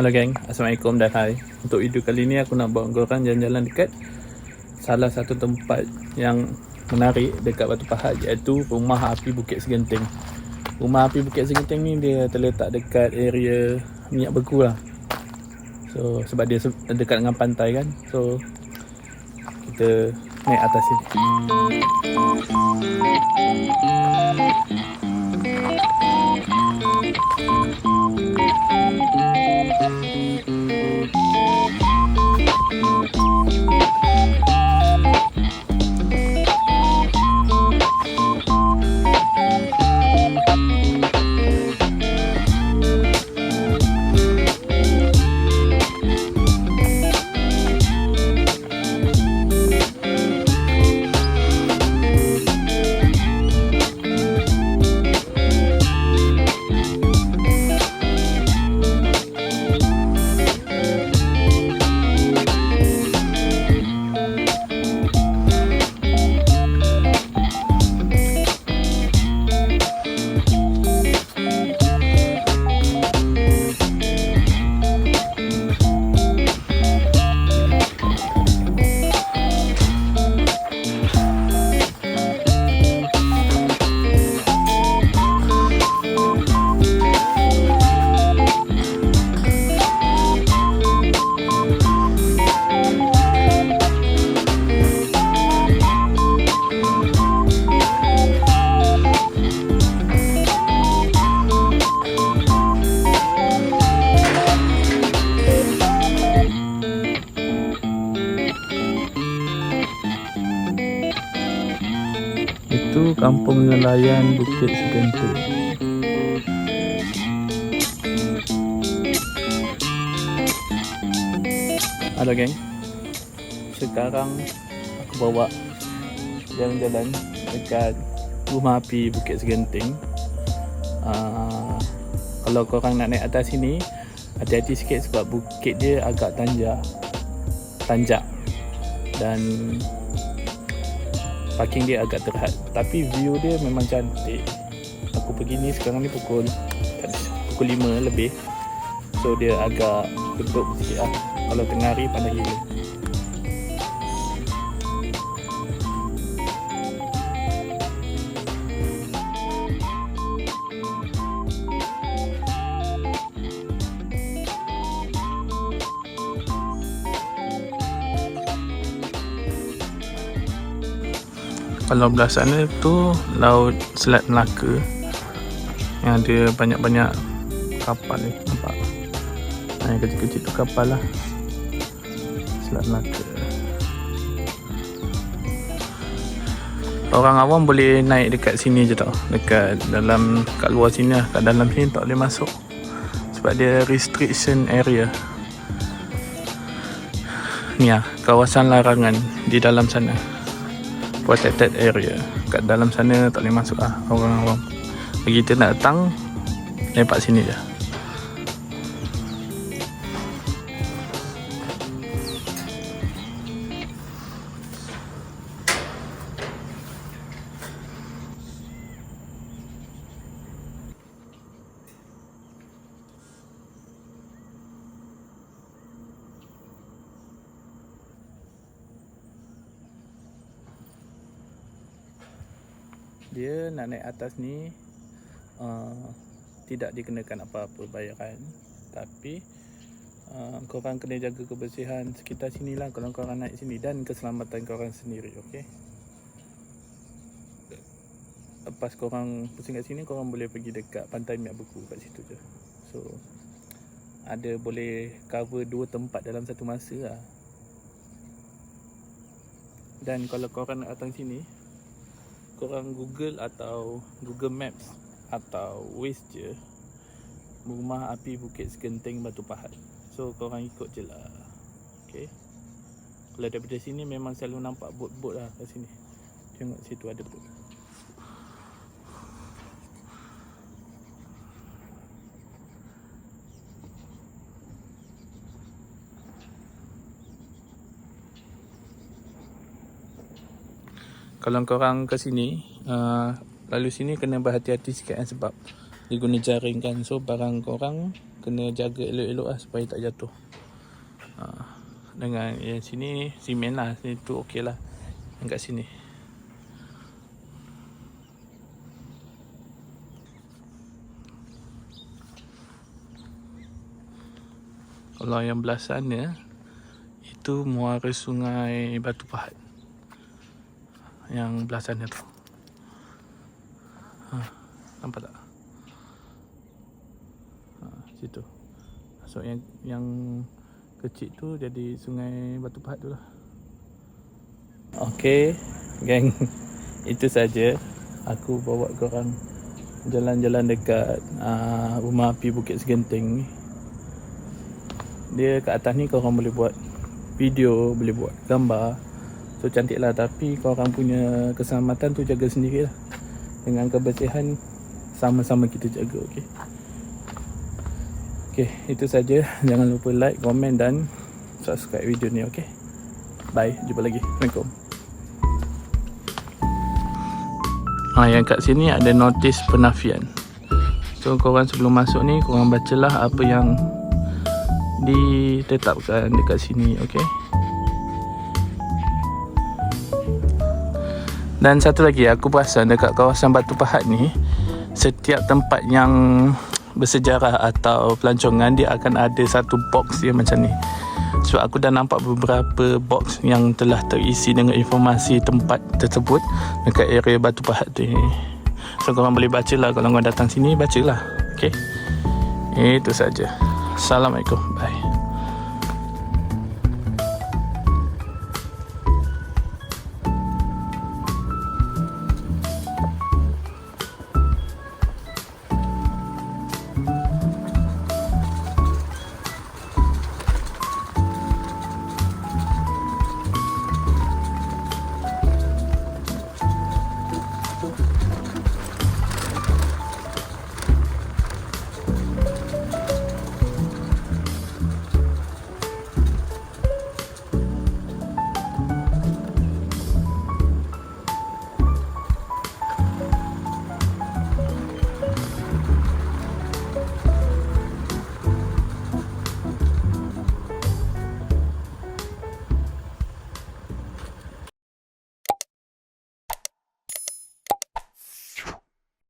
Halo geng, Assalamualaikum dan hai. Untuk video kali ni aku nak bawa korang jalan-jalan dekat Salah satu tempat yang menarik dekat Batu Pahat Iaitu Rumah Api Bukit Segenting. Rumah Api Bukit Segenting ni dia terletak dekat area minyak beku lah. So sebab dia dekat dengan pantai kan. So kita naik atas sini kampung nelayan Bukit Segenting Halo geng. Sekarang aku bawa jalan-jalan dekat rumah api Bukit Segenting. Uh, Kalau korang nak naik atas sini Hati-hati sikit sebab bukit dia agak tanjak. Tanjak. Dan parking dia agak terhad. Tapi view dia memang cantik. Aku pergi ni sekarang ni pukul Pukul 5 lebih. So dia agak geduk sikit lah. Kalau tengah hari panas gila Kalau belah sana tu Laut Selat Melaka. Yang ada banyak-banyak kapal ni Nampak? Ha, Yang kecil-kecil tu kapal lah. Selat Melaka. Orang awam boleh naik dekat sini je tau. Dekat dalam Kat luar sini lah. Kat dalam sini tak boleh masuk. Sebab dia restriction area. Ni lah Kawasan larangan Di dalam sana protected area. Kat dalam sana tak boleh masuk lah orang awam bagi kita nak datang lepak sini je dia nak naik atas ni uh, tidak dikenakan apa-apa bayaran. Tapi uh, korang kena jaga kebersihan sekitar sini lah kalau korang naik sini dan keselamatan korang sendiri okey? Lepas korang pusing kat sini korang boleh pergi dekat pantai minyak beku kat situ je. So ada boleh cover dua tempat dalam satu masa lah. Dan kalau korang nak datang sini korang Google atau Google Maps atau Waze je Rumah Api Bukit Segenting Batu Pahat. So korang ikut je lah. Okay? Kalau daripada sini memang selalu nampak bot-bot lah kat sini. Tengok situ ada bot Kalau korang ke sini uh, Lalu sini kena berhati-hati sikit kan sebab dia guna jaring kan. So barang korang kena jaga elok-elok lah supaya tak jatuh. Ha, dengan yang sini simen lah. Sini tu okey lah. Yang kat sini. Kalau yang belah sana itu muara sungai Batu Pahat yang belah sana tu. Ha, nampak tak? Ha, situ. So yang yang kecil tu jadi sungai Batu Pahat tu lah. Okay Gang Itu saja. Aku bawa korang Jalan-jalan dekat uh, Rumah api Bukit Segenteng ni. Dia kat atas ni korang boleh buat Video Boleh buat gambar So cantik lah Tapi korang punya Keselamatan tu jaga sendiri lah Dengan kebersihan Sama-sama kita jaga Okay Okay Itu saja. Jangan lupa like Komen dan Subscribe video ni Okay Bye. Jumpa lagi. Assalamualaikum. Ha, yang kat sini ada notis penafian. So korang sebelum masuk ni korang bacalah apa yang ditetapkan dekat sini, okey? Dan satu lagi aku perasan dekat kawasan Batu Pahat ni setiap tempat yang bersejarah atau pelancongan dia akan ada satu box dia macam ni. So aku dah nampak beberapa box yang telah terisi dengan informasi tempat tersebut dekat area Batu Pahat tu. So korang boleh baca lah kalau korang datang sini bacalah. Okay. Itu saja. Assalamualaikum. Bye.